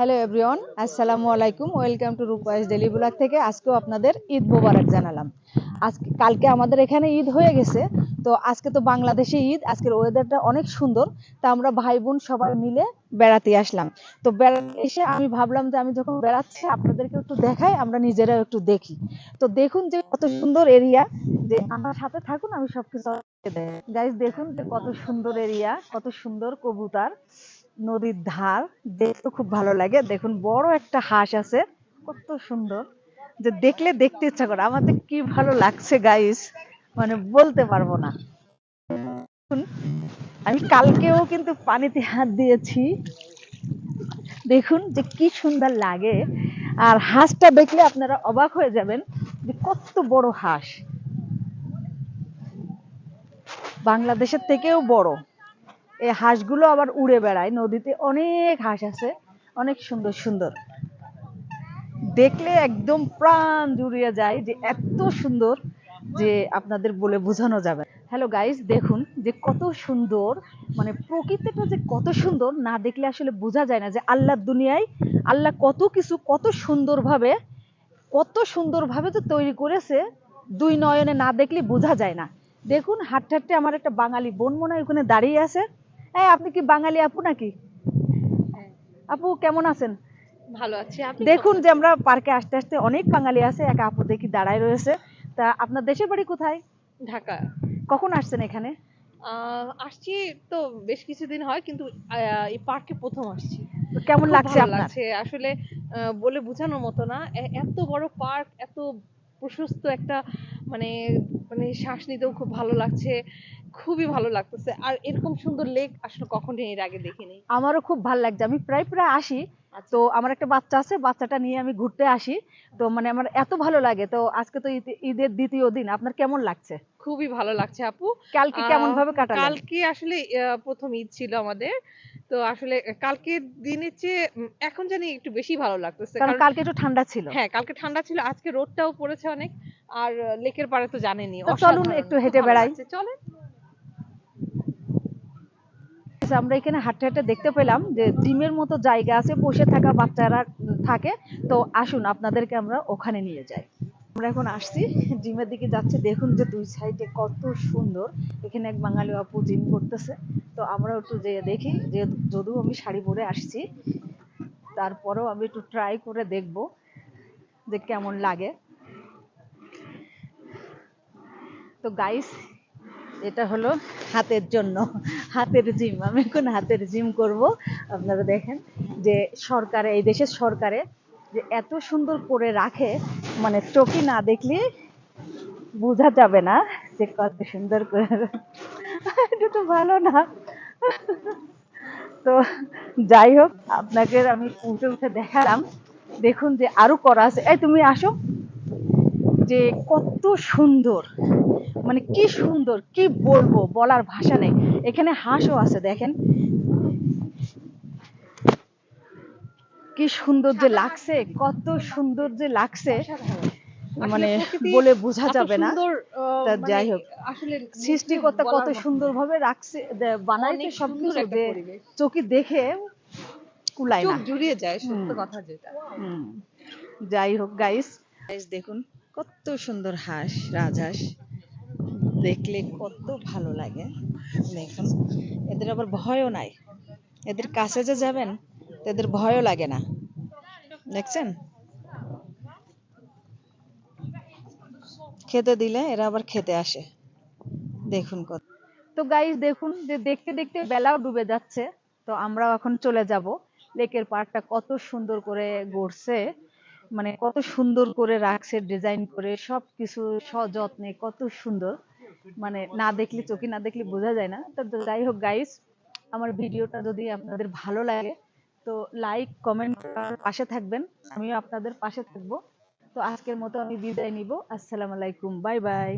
Hello everyone আসসালামু আলাইকুম welcome to Rupai's daily blog থেকে আজকেও আপনাদের ঈদ মোবারক জানালাম। আজকে, কালকে আমাদের এখানে ঈদ হয়ে গেছে, তো আজকে তো বাংলাদেশে ঈদ, আজকের ওয়েদারটা অনেক সুন্দর, তা আমরা ভাই বোন সবাই মিলে বেড়াতে আসলাম। তো বেড়াতে এসে আমি ভাবলাম যে আমি যখন বেড়াচ্ছি, আপনাদেরকে একটু দেখাই, আমরা নিজেরা একটু দেখি। তো দেখুন যে কত সুন্দর এরিয়া যে আমার সাথে থাকুন, আমি সবকিছু দেখুন যে কত সুন্দর এরিয়া কত সুন্দর কবুতর। নদীর ধার দেখতে খুব ভালো লাগে। দেখুন, বড় একটা হাঁস আছে, কত সুন্দর। যে দেখলে দেখতে ইচ্ছা করে, আমাদের কি ভালো লাগছে গাইস মানে বলতে পারব না। আমি কালকেও কিন্তু পানিতে হাত দিয়েছি। দেখুন যে কি সুন্দর লাগে। আর হাঁসটা দেখলে আপনারা অবাক হয়ে যাবেন যে কত বড় হাঁস। বাংলাদেশের থেকেও বড়। এই হাঁসগুলো আবার উড়ে বেড়ায়। নদীতে অনেক হাঁস আছে, অনেক সুন্দর সুন্দর। দেখলে একদম প্রাণ জুড়িয়ে যায় যে এত সুন্দর যে আপনাদের বলে বোঝানো যাবে। হ্যালো গাইস দেখুন যে কত সুন্দর মানে প্রকৃতিটা যে কত সুন্দর, না দেখলে আসলে বোঝা যায় না যে আল্লাহর দুনিয়ায় আল্লাহ কত কিছু কত সুন্দরভাবে কত সুন্দরভাবে যে তৈরি করেছে, দুই নয়নে না দেখলে বোঝা যায় না। দেখুন হাঁটতে আমার একটা বাঙালি বোন মনে হয় ওখানে দাঁড়িয়ে আছে। এই আপনি কি বাঙালি আপু নাকি? আপু কেমন আছেন? ভালো আছি। আপনি দেখুন যে আমরা পার্কে আসতে আসতে অনেক বাঙালি আছে এক আপু দেখি দাঁড়ায় রয়েছে। তা আপনার দেশের বাড়ি কোথায়? ঢাকা। কখন আসছেন এখানে? আহ, আসছি তো বেশ কিছুদিন হয় কিন্তু এই পার্কে প্রথম আসছি। কেমন লাগছে লাগছে। আসলে আহ, বলে বোঝানোর মতো না। এত বড় পার্ক এত প্রশস্ত একটা মানে মানে শ্বাস নিতেও খুব ভালো লাগছে খুবই ভালো লাগতেছে। আর এরকম সুন্দর লেক আসলে কখনো এর আগে দেখিনি। আমারও খুব ভালো লাগছে। আমি প্রায় প্রায় আসি। তো আমার একটা বাচ্চা আছে বাচ্চাটা নিয়ে আমি ঘুরতে আসি। তো মানে আমার এত ভালো লাগে। তো আজকে তো ঈদের দ্বিতীয় দিন। আপনার কেমন লাগছে? খুবই ভালো লাগছে আপু। কালকে কেমন ভাবে কাটালেন? কালকে আসলে প্রথম ঈদ ছিল আমাদের। তো আসলে কালকে দিনের চেয়ে এখন জানি একটু বেশি ভালো লাগতেছে। কারণ কালকে একটু ঠান্ডা ছিল। হ্যাঁ কালকে ঠান্ডা ছিল। আজকে রোদটাও পড়েছে অনেক। আর লেকের পাড়ে তো জানেনই তো চলুন একটু হেঁটে বেড়াই। চলেন। আচ্ছা, আমরা এখানে হাঁটতে হাঁটতে দেখতে পেলাম যে জিমের মতো জায়গা আছে বসে থাকা বাচ্চারা থাকে। তো আসুন আপনাদেরকে আমরা ওখানে নিয়ে যাই। আমরা এখন আসছি জিমের দিকে যাচ্ছে। দেখুন যে দুই সাইডে কত সুন্দর। এখানে এক বাঙালি আপু জিম করতেছে। তো আমরা একটু যে দেখি যে যদিও আমি শাড়ি পরে আসছি তারপরেও আমি একটু ট্রাই করে দেখব যে কেমন লাগে। তো গাইস এটা হলো হাতের জন্য, হাতের জিম আমি এখন হাতের জিম করব। আপনারা দেখেন যে সরকারে, এই দেশের সরকারে যে এত সুন্দর করে রাখে মানে চোখে না দেখলে বোঝা যাবে না যে কত সুন্দর করে এটা তো ভালো না। তো যাই হোক আপনাকে আমি উঠে উঠে দেখালাম। দেখুন যে আরও করা আছে। এই তুমি আসো। যে কত সুন্দর। মানে কি সুন্দর কি বলব বলার ভাষা নেই। এখানে হাঁসও আছে দেখেন। কি সুন্দর যে লাগছে কত সুন্দর যে লাগছে। মানে বলে বোঝা যাবে না। মানে যাই হোক, আসলে সৃষ্টিকর্তা কত সুন্দর ভাবে রাখছে দে- বানাইছে অনেক সব সুন্দর কিছু একটা যে চোখে দেখে কুলায় না। জুড়িয়ে যায় সত্য কথা যেটা। যাই হোক গাইস গাইস দেখুন। কত সুন্দর হাঁস, রাজহাঁস। দেখলে কত ভালো লাগে। দেখুন, এদের আবার ভয়ও নাই। এদের কাছে যে যাবেন, এদের ভয়ও লাগে না। দেখছেন? খেতে দিলে এরা আবার খেতে আসে। দেখুন কত। তো গাইস দেখুন যে দেখতে দেখতে বেলাও ডুবে যাচ্ছে। তো আমরাও এখন চলে যাব। লেকের পাড়টা কত সুন্দর করে গড়ছে। মানে কত সুন্দর করে রাখছে ডিজাইন করে সব কিছু সযত্নে, কত সুন্দর। মানে না দেখলে চোখে, না দেখলে বোঝা যায় না। তো যাই হোক গাইস আমার ভিডিওটা যদি আপনাদের ভালো লাগে, তো লাইক কমেন্ট পাশে থাকবেন। আমিও আপনাদের পাশে থাকব। তো আজকের মতো আমি বিদায় নিব। আসসালামু আলাইকুম। Bye bye